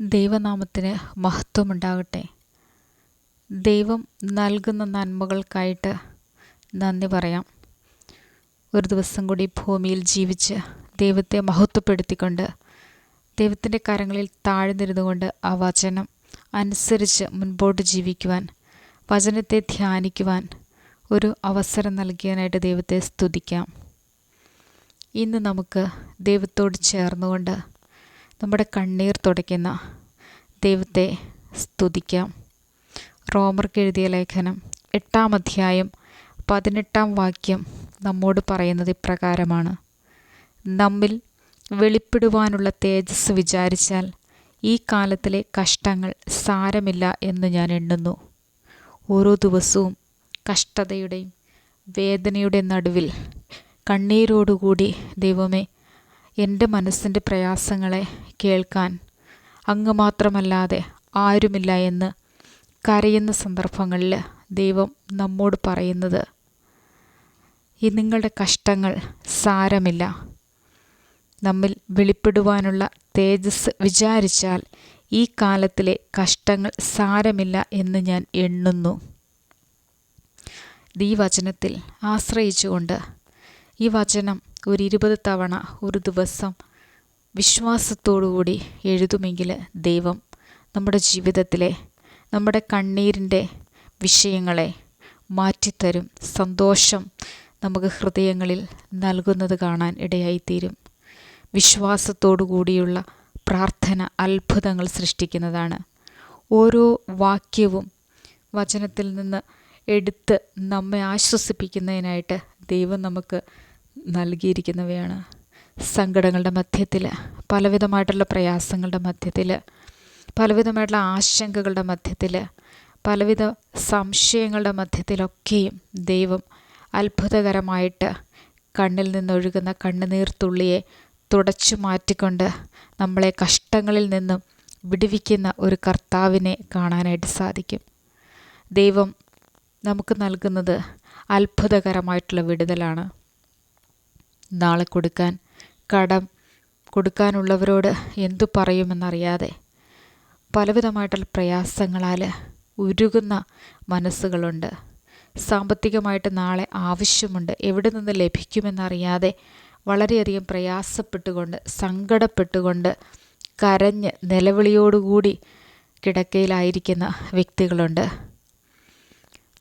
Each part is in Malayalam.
ദൈവനാമത്തിന് മഹത്വമുണ്ടാകട്ടെ. ദൈവം നൽകുന്ന നന്മകൾക്കായിട്ട് നന്ദി പറയാം. ഒരു ദിവസം കൂടി ഭൂമിയിൽ ജീവിച്ച് ദൈവത്തെ മഹത്വപ്പെടുത്തിക്കൊണ്ട് ദൈവത്തിന്റെ കരങ്ങളിൽ താഴ്ന്നിരുന്നുകൊണ്ട് ആ വചനം അനുസരിച്ച് മുൻപോട്ട് ജീവിക്കുവാൻ വചനത്തെ ധ്യാനിക്കുവാൻ ഒരു അവസരം നൽകിയാനായിട്ട് ദൈവത്തെ സ്തുതിക്കാം. ഇന്ന് നമുക്ക് ദൈവത്തോട് ചേർന്നുകൊണ്ട് നമ്മുടെ കണ്ണീർ തുടയ്ക്കുന്ന ദൈവത്തെ സ്തുതിക്കാം. റോമർക്ക് എഴുതിയ ലേഖനം എട്ടാം അധ്യായം പതിനെട്ടാം വാക്യം നമ്മോട് പറയുന്നത് ഇപ്രകാരമാണ്. നമ്മിൽ വെളിപ്പെടുവാനുള്ള തേജസ് വിചാരിച്ചാൽ ഈ കാലത്തിലെ കഷ്ടങ്ങൾ സാരമില്ല എന്ന് ഞാൻ എണ്ണുന്നു. ഓരോ ദിവസവും കഷ്ടതയുടെയും വേദനയുടെ നടുവിൽ കണ്ണീരോടുകൂടി ദൈവമേ എന്റെ മനസ്സിന്റെ പ്രയാസങ്ങളെ കേൾക്കാൻ അങ്ങ് മാത്രമല്ലാതെ ആരുമില്ല എന്ന് കരയുന്ന സന്ദർഭങ്ങളിൽ ദൈവം നമ്മോട് പറയുന്നത് ഈ നിങ്ങളുടെ കഷ്ടങ്ങൾ സാരമില്ല. നമ്മിൽ വെളിപ്പെടുവാനുള്ള തേജസ് വിചാരിച്ചാൽ ഈ കാലത്തിലെ കഷ്ടങ്ങൾ സാരമില്ല എന്ന് ഞാൻ എണ്ണുന്നു. ഈ വചനത്തിൽ ആശ്രയിച്ചുകൊണ്ട് ഈ വചനം ഒരു ഇരുപത് തവണ ഒരു ദിവസം വിശ്വാസത്തോടുകൂടി എഴുതുമെങ്കിൽ ദൈവം നമ്മുടെ ജീവിതത്തിലെ നമ്മുടെ കണ്ണീരിന്റെ വിഷയങ്ങളെ മാറ്റിത്തരും. സന്തോഷം നമുക്ക് ഹൃദയങ്ങളിൽ നൽകുന്നത് കാണാൻ ഇടയായിത്തീരും. വിശ്വാസത്തോടു കൂടിയുള്ള പ്രാർത്ഥന അത്ഭുതങ്ങൾ സൃഷ്ടിക്കുന്നതാണ്. ഓരോ വാക്യവും വചനത്തിൽ നിന്ന് എടുത്ത് നമ്മെ ആശ്വസിപ്പിക്കുന്നതിനായിട്ട് ദൈവം നമുക്ക് നൽകിയിരിക്കുന്നവയാണ്. സങ്കടങ്ങളുടെ മധ്യത്തിൽ പലവിധമായിട്ടുള്ള പ്രയാസങ്ങളുടെ മധ്യത്തിൽ പലവിധമായിട്ടുള്ള ആശങ്കകളുടെ മധ്യത്തിൽ പലവിധ സംശയങ്ങളുടെ മധ്യത്തിലൊക്കെയും ദൈവം അത്ഭുതകരമായിട്ട് കണ്ണിൽ നിന്നൊഴുകുന്ന കണ്ണുനീർ തുള്ളിയെ തുടച്ചു മാറ്റിക്കൊണ്ട് നമ്മളെ കഷ്ടങ്ങളിൽ നിന്നും വിടുവിക്കുന്ന ഒരു കർത്താവിനെ കാണാനായിട്ട് സാധിക്കും. ദൈവം നമുക്ക് നൽകുന്നത് അത്ഭുതകരമായിട്ടുള്ള വിടുതലാണ്. നാളെ കൊടുക്കാൻ കടം കൊടുക്കാനുള്ളവരോട് എന്തു പറയുമെന്നറിയാതെ പലവിധമായിട്ടുള്ള പ്രയാസങ്ങളാൽ ഉരുകുന്ന മനസ്സുകളുണ്ട്. സാമ്പത്തികമായിട്ട് നാളെ ആവശ്യമുണ്ട്. എവിടെ നിന്ന് ലഭിക്കുമെന്നറിയാതെ വളരെയധികം പ്രയാസപ്പെട്ടുകൊണ്ട് സങ്കടപ്പെട്ടുകൊണ്ട് കരഞ്ഞ് നിലവിളിയോടുകൂടി കിടക്കയിലായിരിക്കുന്ന വ്യക്തികളുണ്ട്.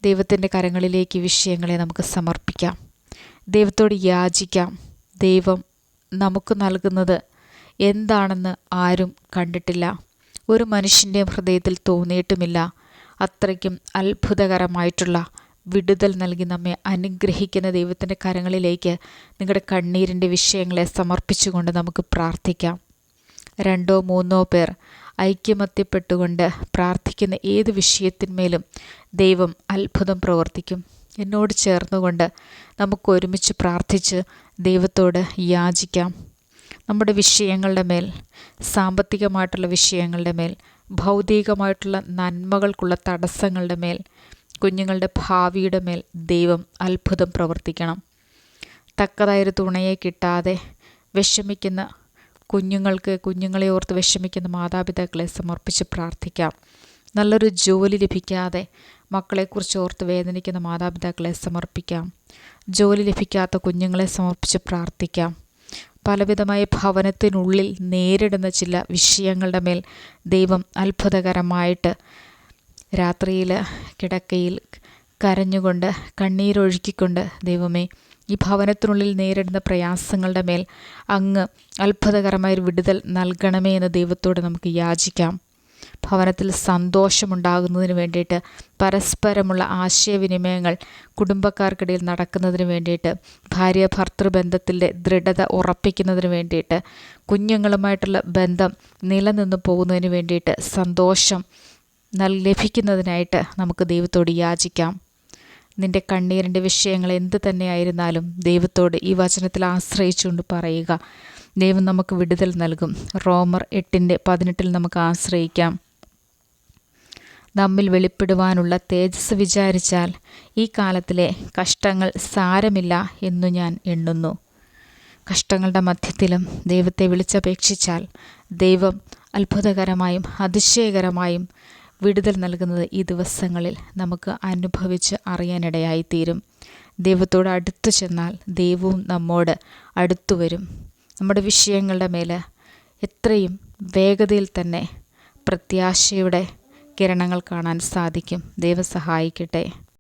ദൈവത്തിന്റെ കരങ്ങളിലേക്ക് വിഷയങ്ങളെ നമുക്ക് സമർപ്പിക്കാം. ദൈവത്തോട് യാചിക്കാം. ദൈവം നമുക്ക് നൽകുന്നത് എന്താണെന്ന് ആരും കണ്ടിട്ടില്ല. ഒരു മനുഷ്യന്റെ ഹൃദയത്തിൽ തോന്നിയിട്ടുമില്ല. അത്രയ്ക്കും അത്ഭുതകരമായിട്ടുള്ള വിടുതൽ നൽകി നമ്മെ അനുഗ്രഹിക്കുന്ന ദൈവത്തിന്റെ കരങ്ങളിലേക്ക് നിങ്ങളുടെ കണ്ണീരിന്റെ വിഷയങ്ങളെ സമർപ്പിച്ചുകൊണ്ട് നമുക്ക് പ്രാർത്ഥിക്കാം. രണ്ടോ മൂന്നോ പേർ ഐക്യമത്യപ്പെട്ടുകൊണ്ട് പ്രാർത്ഥിക്കുന്ന ഏത് വിഷയത്തിന്മേലും ദൈവം അത്ഭുതം പ്രവർത്തിക്കും. എന്നോട് ചേർന്നുകൊണ്ട് നമുക്ക് ഒരുമിച്ച് പ്രാർത്ഥിച്ച് ദൈവത്തോട് യാചിക്കാം. നമ്മുടെ വിഷയങ്ങളുടെ മേൽ സാമ്പത്തികമായിട്ടുള്ള വിഷയങ്ങളുടെ മേൽ ഭൗതികമായിട്ടുള്ള നന്മകൾക്കുള്ള തടസ്സങ്ങളുടെ മേൽ കുഞ്ഞുങ്ങളുടെ ഭാവിയുടെ മേൽ ദൈവം അത്ഭുതം പ്രവർത്തിക്കണം. തക്കതായൊരു തുണയെ കിട്ടാതെ വിഷമിക്കുന്ന കുഞ്ഞുങ്ങൾക്ക് കുഞ്ഞുങ്ങളെ ഓർത്ത് വിഷമിക്കുന്ന മാതാപിതാക്കളെ സമർപ്പിച്ച് പ്രാർത്ഥിക്കാം. നല്ലൊരു ജോലി ലഭിക്കാതെ മക്കളെക്കുറിച്ച് ഓർത്ത് വേദനിക്കുന്ന മാതാപിതാക്കളെ സമർപ്പിക്കാം. ജോലി ലഭിക്കാത്ത കുഞ്ഞുങ്ങളെ സമർപ്പിച്ച് പ്രാർത്ഥിക്കാം. പലവിധമായ ഭവനത്തിനുള്ളിൽ നേരിടുന്ന ചില വിഷയങ്ങളുടെ മേൽ ദൈവം അത്ഭുതകരമായിട്ട് രാത്രിയിൽ കിടക്കയിൽ കരഞ്ഞുകൊണ്ട് കണ്ണീരൊഴുക്കിക്കൊണ്ട് ദൈവമേ ഈ ഭവനത്തിനുള്ളിൽ നേരിടുന്ന പ്രയാസങ്ങളുടെ മേൽ അങ്ങ് അത്ഭുതകരമായൊരു വിടുതൽ നൽകണമേ എന്ന് ദൈവത്തോട് നമുക്ക് യാചിക്കാം. ഭവനത്തിൽ സന്തോഷമുണ്ടാകുന്നതിന് വേണ്ടിയിട്ട് പരസ്പരമുള്ള ആശയവിനിമയങ്ങൾ കുടുംബക്കാർക്കിടയിൽ നടക്കുന്നതിന് വേണ്ടിയിട്ട് ഭാര്യ ഭർത്തൃബന്ധത്തിന്റെ ദൃഢത ഉറപ്പിക്കുന്നതിന് വേണ്ടിയിട്ട് കുഞ്ഞുങ്ങളുമായിട്ടുള്ള ബന്ധം നിലനിന്ന് പോകുന്നതിന് വേണ്ടിയിട്ട് സന്തോഷം നൽ ലഭിക്കുന്നതിനായിട്ട് നമുക്ക് ദൈവത്തോട് യാചിക്കാം. നിന്റെ കണ്ണീരിന്റെ വിഷയങ്ങൾ എന്ത് തന്നെയായിരുന്നാലും ദൈവത്തോട് ഈ വചനത്തിൽ ആശ്രയിച്ചുകൊണ്ട് പറയുക. ദൈവം നമുക്ക് വിടുതൽ നൽകും. റോമർ എട്ടിന്റെ പതിനെട്ടിൽ നമുക്ക് ആശ്രയിക്കാം. നമ്മിൽ വെളിപ്പെടുവാനുള്ള തേജസ് വിചാരിച്ചാൽ ഈ കാലത്തിലെ കഷ്ടങ്ങൾ സാരമില്ല എന്നു ഞാൻ എണ്ണുന്നു. കഷ്ടങ്ങളുടെ മധ്യത്തിലും ദൈവത്തെ വിളിച്ചപേക്ഷിച്ചാൽ ദൈവം അത്ഭുതകരമായും അതിശയകരമായും വിടുതൽ നൽകുന്നത് ഈ ദിവസങ്ങളിൽ നമുക്ക് അനുഭവിച്ച് അറിയാനിടയായിത്തീരും. ദൈവത്തോട് അടുത്തു ചെന്നാൽ ദൈവവും നമ്മോട് അടുത്തു വരും നമ്മുടെ വിഷയങ്ങളുടെ മേൽ എത്രയും വേഗതയിൽ തന്നെ പ്രത്യാശയുടെ കിരണങ്ങൾ കാണാൻ സാധിക്കും. ദൈവം സഹായിക്കട്ടെ.